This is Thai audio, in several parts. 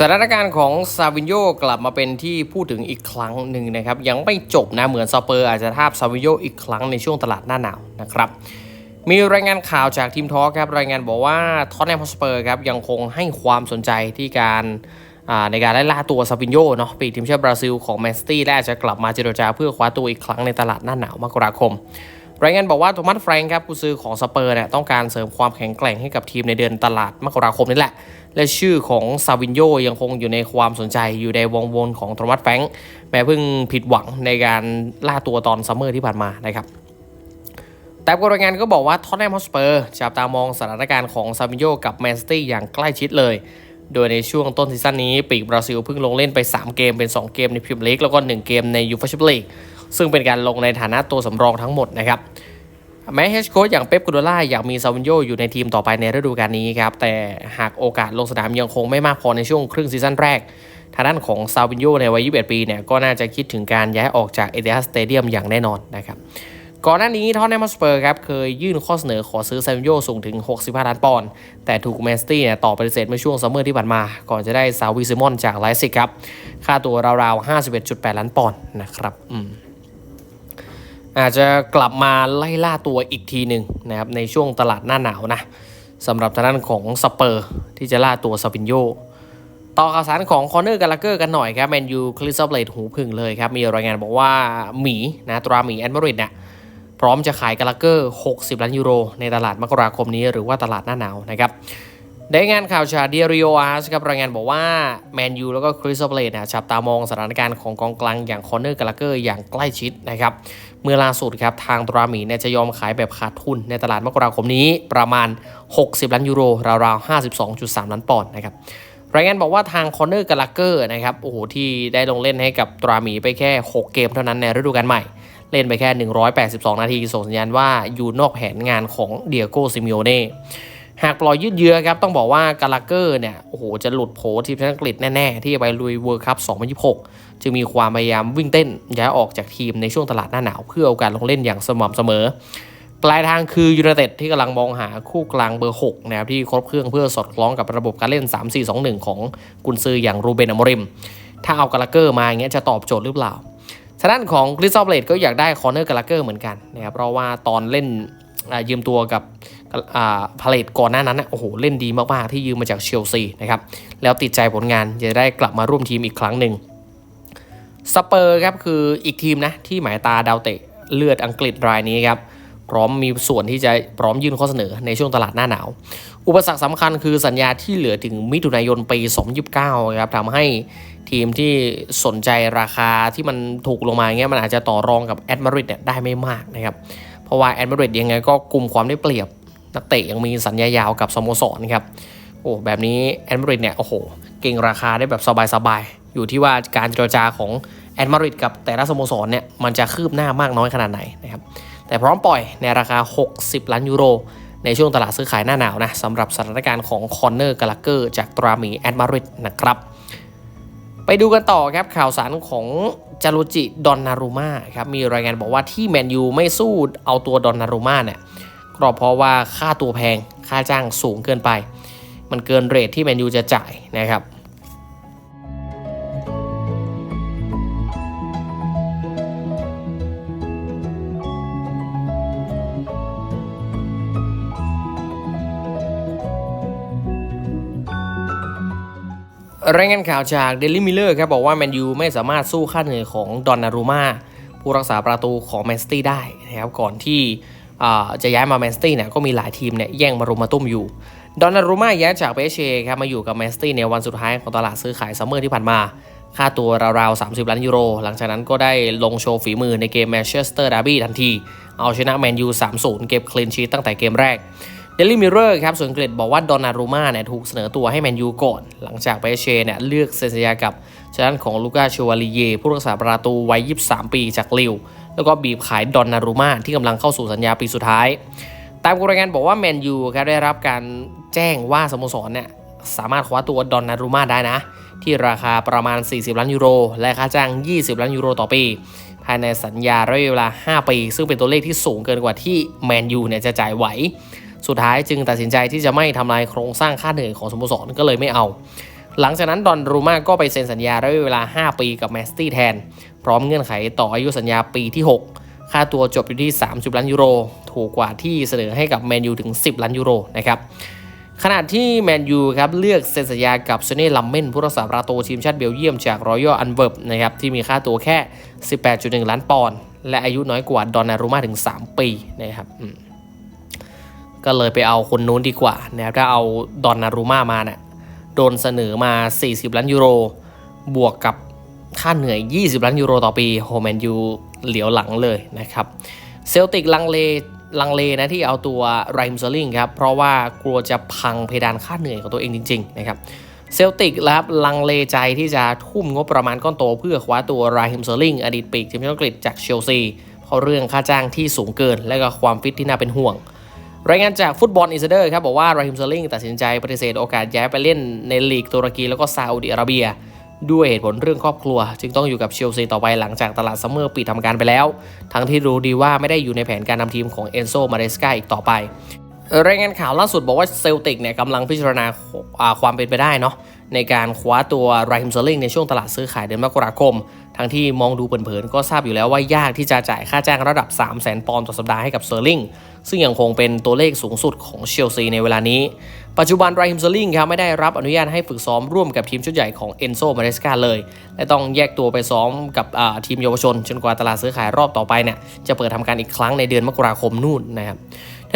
สถานการณ์ของซาวินโยกลับมาเป็นที่พูดถึงอีกครั้งหนึ่งนะครับ ยังไม่จบนะเหมือนสเปอร์อาจจะทาบซาวินโยอีกครั้งในช่วงตลาดหน้าหนาวนะครับ มีรายงานข่าวจากทีมทอครับรายงานบอกว่าท็อตแนมฮอสเปอร์ครับยังคงให้ความสนใจที่การในการไล่ล่าตัวซาวินโยเนาะปีทีมชาติบราซิลของแมนซิตี้และอาจจะกลับมาเจรจาเพื่อคว้าตัวอีกครั้งในตลาดหน้าหนาวมกราคม รายงานบอกว่าโทมัสแฟรงค์ครับผู้ซื้อของสเปอร์เนี่ยต้องการเสริมความแข็งแกร่งให้กับทีมในเดือนตลาดมกราคมนี่แหละ และชื่อของซาวินโยยังคงอยู่ในความสนใจอยู่ในวงวนของโทมัสแฟรงค์แม้เพิ่งผิดหวังในการล่าตัวตอนซัมเมอร์ที่ผ่านมานะครับแต่รายงานก็บอกว่าท็อตแนมฮอสเปอร์จับตามองสถานการณ์ของซาวินโยกับแมนซิตี้อย่างใกล้ชิดเลย โดยในช่วงต้นซีซั่นนี้ ปีกบราซิลเพิ่งลงเล่นไป 3 เกมเป็น 2 เกมในพรีเมียร์ลีกแล้วก็ 1 เกมในยูฟ่าแชมเปี้ยนลีก ซึ่งเป็นการลงในฐานะตัวสำรองทั้งหมดนะครับแม้เฮดโค้ชอย่างเป๊ปกูโดล่าอยากมีซาวินโยอยู่ในทีมต่อไปในฤดูกาลนี้ครับ แต่หากโอกาสลงสนามยังคงไม่มากพอในช่วงครึ่งซีซั่นแรก ทางด้านของซาวินโยในวัย 21 ปีเนี่ยก็น่าจะคิดถึงการย้ายออกจากเอเดียสเตเดียมอย่างแน่นอนนะครับก่อนหน้านี้ทอนแนมสเปอร์ครับเคยยื่นข้อเสนอขอซื้อซาวินโยสูงถึง 65 ล้านปอนด์แต่ถูกแมนสตี้เนี่ยตอบปฏิเสธเมื่อช่วงซัมเมอร์ที่ผ่านมา ก่อนจะได้ซาวิซิมอนจากไลซิกครับค่าตัวราวๆ 51.8 ล้านปอนด์นะครับอืม อาจจะกลับมาไล่ล่าตัวอีกทีหนึ่งนะครับในช่วงตลาดหน้าหนาวนะสำหรับทางด้านของสเปอร์ที่จะล่าตัวซาบินโยต่อข่าวสารของคอนเนอร์กาลาเกอร์กันหน่อยครับแมนยูคลิสซับเลดหูพึ่งเลยครับ มีรายงานบอกว่าหมีนะตราหมีแอนมาริดเนี่ยพร้อมจะขายกาลาเกอร์ 60 ล้านยูโร ในตลาดมกราคมนี้หรือว่าตลาดหน้าหนาวนะครับ ได้งานข่าวจากเดียริโออาร์สครับรายงานบอกว่า แมนยูแล้วก็คริสโอเบลดนะจับตามองสถานการณ์ของกองกลางอย่างคอนเนอร์กาลาเกอร์อย่างใกล้ชิดนะครับ เมื่อล่าสุดครับ ทางตราหมีเนี่ยจะยอมขายแบบขาดทุนในตลาดมกราคมนี้ประมาณ 60 ล้านยูโร ราวๆ 52.3 ล้านปอนด์นะครับรายงานบอกว่าทางคอนเนอร์กาลาเกอร์นะครับโอ้โหที่ได้ลงเล่นให้กับตราหมีไปแค่ 6 เกมเท่านั้นในฤดูกาลใหม่ เล่นไปแค่ 182 นาทีส่งสัญญาณว่าอยู่นอกแผนงานของเดียโก้ซิมิโอเน่ หากปล่อยยืดเยื้อครับต้องบอกว่ากาลาเกอร์เนี่ยโอ้โหจะหลุดโผทีมชาติอังกฤษแน่ๆ ที่จะไปลุยเวิร์คัพ2026 จึงมีความพยายามวิ่งเต้นย้ายออกจากทีมในช่วงตลาดหน้าหนาว เพื่อโอกาสลงเล่นอย่างสม่ำเสมอ ปลายทางคือยูไนเต็ดที่กำลังมองหาคู่กลางเบอร์ 6 นะครับที่ครบเครื่องเพื่อสอดคล้องกับระบบการเล่น 3-4-2-1 ของกุนซืออย่างรูเบนอมริม ถ้าเอากาลาเกอร์มาอย่างเงี้ยจะตอบโจทย์หรือเปล่าทางด้านของคริสตัลเบลดก็อยากได้คอร์เนอร์กาลาเกอร์เหมือนกันนะครับเพราะว่าตอนเล่นยืมตัวกับ พาเลตก่อนหน้านั้นนะโอ้โหเล่นดีมากๆที่ยืมมาจากเชลซีนะครับแล้วติดใจผลงานจะได้กลับมาร่วมทีมอีกครั้งหนึ่งสเปอร์ครับคืออีกทีมนะที่หมายตาดาวเตะเลือดอังกฤษรายนี้ครับพร้อมมีส่วนที่จะพร้อมยื่นข้อเสนอในช่วงตลาดหน้าหนาว อุปสรรคสำคัญคือสัญญาที่เหลือถึงมิถุนายนปี 2029ครับทำให้ทีมที่สนใจราคาที่มันถูกลงมาเงี้ยมันอาจจะต่อรองกับแอดมาริดเนี่ยได้ไม่มากนะครับ เพราะว่าแอดมาริดยังไงก็กลุ่มความได้เปรียบ นักเตะยังมีสัญญายาวกับสโมสรครับโอ้แบบนี้แอดมาริดเนี่ยโอ้โหเก่งราคาได้แบบสบายๆ อยู่ที่ว่าการเจรจาของแอดมาริดกับแต่ละสโมสรเนี่ยมันจะคืบหน้ามากน้อยขนาดไหนนะครับแต่พร้อมปล่อยในราคา 60 ล้านยูโร ในช่วงตลาดซื้อขายหน้าหนาวนะสำหรับสถานการณ์ของคอนเนอร์กาลาเกอร์จากตราหมีแอดมาริดนะครับไปดูกันต่อครับข่าวสารของจารุจิดอนนารุมาครับมีรายงานบอกว่าที่แมนยูไม่สู้เอาตัวดอนนารุมาเนี่ย ก็เพราะว่าค่าตัวแพงค่าจ้างสูงเกินไป มันเกินเรทที่แมนยูจะจ่ายนะครับรายงานข่าวจากเดลิมิเลอร์ครับบอกว่าแมนยูไม่สามารถสู้ค่าเหนื่อยของดอนนารูมาผู้รักษาประตูของแมนซิตี้ได้นะครับก่อนที่ จะย้ายมาแมนซิตี้เนี่ยก็มีหลายทีมเนี่ยแย่งมารุมมาตุ้มอยู่ดอนนารูมาย้ายจากเปเชครับมาอยู่กับแมนซิตี้ในวันสุดท้ายของตลาดซื้อขายซัมเมอร์ที่ผ่านมา ค่าตัวราวๆ 30 ล้านยูโร หลังจากนั้นก็ได้ลงโชว์ฝีมือในเกมแมนเชสเตอร์ดาร์บี้ทันที เอาชนะแมนยู 3-0 เก็บคลีนชีตตั้งแต่เกมแรกเดลี่มิเรอร์ครับส่วนอังกฤษบอกว่าดอนนารูมาเนี่ยถูกเสนอตัวให้แมนยูก่อน หลังจากเปเชเนี่ยเลือกเซ็นสัญญากับชด้นของลูก้าชวาลีเยผู้รักษาประตูวัย 23 ปีจากลิว แล้วก็บีบขายดอนนารูมาที่กำลังเข้าสู่สัญญาปีสุดท้าย ตามรายงานบอกว่าแมนยูครับได้รับการแจ้งว่าสโมสรเนี่ยสามารถคว้าตัวดอนนารูมาได้นะ ที่ราคาประมาณ 40 ล้านยูโร และค่าจ้าง 20 ล้านยูโรต่อปี ภายในสัญญาระยะเวลา 5 ปี ซึ่งเป็นตัวเลขที่สูงเกินกว่าที่แมนยูเนี่ยจะจ่ายไหว สุดท้ายจึงตัดสินใจที่จะไม่ทำลายโครงสร้างค่าเหนื่อยของสโมสรก็เลยไม่เอาหลังจากนั้นดอนรูมาก็ไปเซ็นสัญญาระยะเวลา 5 ปีกับแมนซิตี้แทน พร้อมเงื่อนไขต่ออายุสัญญาปีที่ 6 ค่าตัวจบอยู่ที่ 30 ล้านยูโร ถูกกว่าที่เสนอให้กับแมนยูถึง 10 ล้านยูโรนะครับขณะที่แมนยูครับเลือกเซ็นสัญญากับเซเน่ลัมเมนผู้รักษาประตูทีมชาติเบลเยียมจากรอยัลอันเวิร์บนะครับที่มีค่าตัวแค่ 18.1 ล้านปอนด์และอายุน้อยกว่าดอนนารุมาถึง 3 ปีนะครับก็เลยไปเอาคนนู้นดีกว่านะครับถ้าเอาดอนนารุมามาเนี่ยโดนเสนอมา 40 ล้านยูโร บวกกับ ค่าเหนื่อย 20 ล้านยูโรต่อปีโฮแมนยูเหลียวหลังเลยนะครับเซลติกลังเลลังเลนะที่เอาตัวไรมเซอร์ลิงครับเพราะว่ากลัวจะพังเพดานค่าเหนื่อยของตัวเองจริงๆนะครับเซลติกครับลังเลใจที่จะทุ่มงบประมาณก้อนโต เพื่อคว้าตัวไรมเซอร์ลิงอดีตปีกทีมชาติอังกฤษจากเชลซีเพราะเรื่องค่าจ้างที่สูงเกิน และก็ความฟิตที่น่าเป็นห่วง รายงานจากฟุตบอลอินไซเดอร์ครับบอกว่าไรมเซอร์ลิงตัดสินใจปฏิเสธโอกาสย้ายไปเล่นในลีกตุรกีแล้วก็ซาอุดิอาระเบีย ด้วยเหตุผลเรื่องครอบครัว จึงต้องอยู่กับเชลซีต่อไปหลังจากตลาดซัมเมอร์ปิดทำการไปแล้ว ทั้งที่รู้ดีว่าไม่ได้อยู่ในแผนการนำทีมของเอนโซมาเรสกาอีกต่อไปรายงานข่าวล่าสุดบอกว่าเซลติกเนี่ยกำลังพิจารณาความเป็นไปได้เนาะในการคว้าตัวไรฮิมเซอร์ลิงในช่วงตลาดซื้อขายเดือนมกราคม ทั้งที่มองดูเผินๆก็ทราบอยู่แล้วว่ายากที่จะจ่ายค่าจ้างระดับ 3 0 0 0 0 0 ปอนด์ต่อสัปดาห์ให้กับเซอร์ลิงซึ่งยังคงเป็นตัวเลขสูงสุดของเชลซีในเวลานี้ ปัจจุบันไรฮิมเซอร์ลิงครับไม่ได้รับอนุญาตให้ฝึกซ้อมร่วมกับทีมชุดใหญ่ของเอนโซมาเรสกาเลย และต้องแยกตัวไปซ้อมกับทีมเยาวชน จนกว่าตลาดซื้อขายรอบต่อไปเนี่ยจะเปิดทำการอีกครั้งในเดือนมกราคมนู่นนะครับ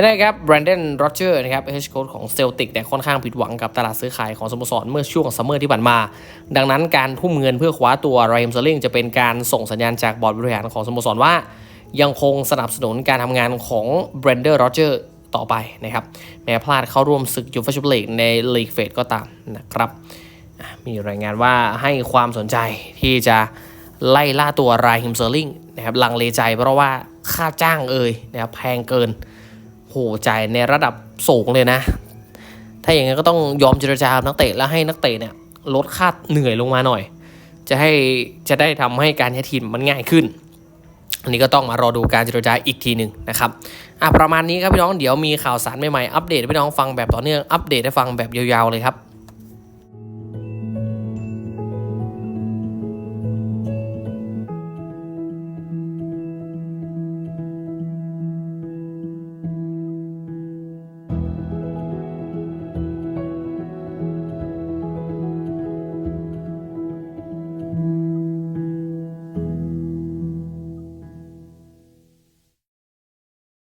ได้ครับแบรนเดนโรเจอร์นะครับเฮดโค้ชของเซลติกเนี่ค่อนข้างผิดหวังกับตลาดซื้อขายของสโมสรเมื่อช่วงซัมเมอร์ที่ผ่านมา ดังนั้นการทุ่มเงินเพื่อคว้าตัวไรมเซอร์ลิงจะเป็นการส่งสัญญาณจากบอร์ดบริหารของสโมสรว่า ยังคงสนับสนุนการทำงานของแบรนเดอร์โรเจอร์ต่อไปนะครับแม้พลาดเข้าร่วมศึกยูฟ่าแชมเปี้ยนลีกในลีกเฟสก็ตามนะครับมีรายงานว่าให้ความสนใจที่จะไล่ล่าตัวรายฮิมเซอร์ลิงนะครับลังเลใจเพราะว่าค่าจ้างเอ่ยนะครับแพงเกิน โหจ่ายในระดับสูงเลยนะ ถ้าอย่างนั้นก็ต้องยอมเจรจากับนักเตะแล้วให้นักเตะเนี่ยลดค่าเหนื่อยลงมาหน่อย จะให้จะได้ทำให้การใช้ทีมมันง่ายขึ้น อันนี้ก็ต้องมารอดูการเจรจาอีกทีหนึ่งนะครับอะประมาณนี้ครับพี่น้องเดี๋ยวมีข่าวสารใหม่ๆอัปเดตพี่น้องฟังแบบต่อเนื่องอัปเดตให้ฟังแบบยาวๆเลยครับ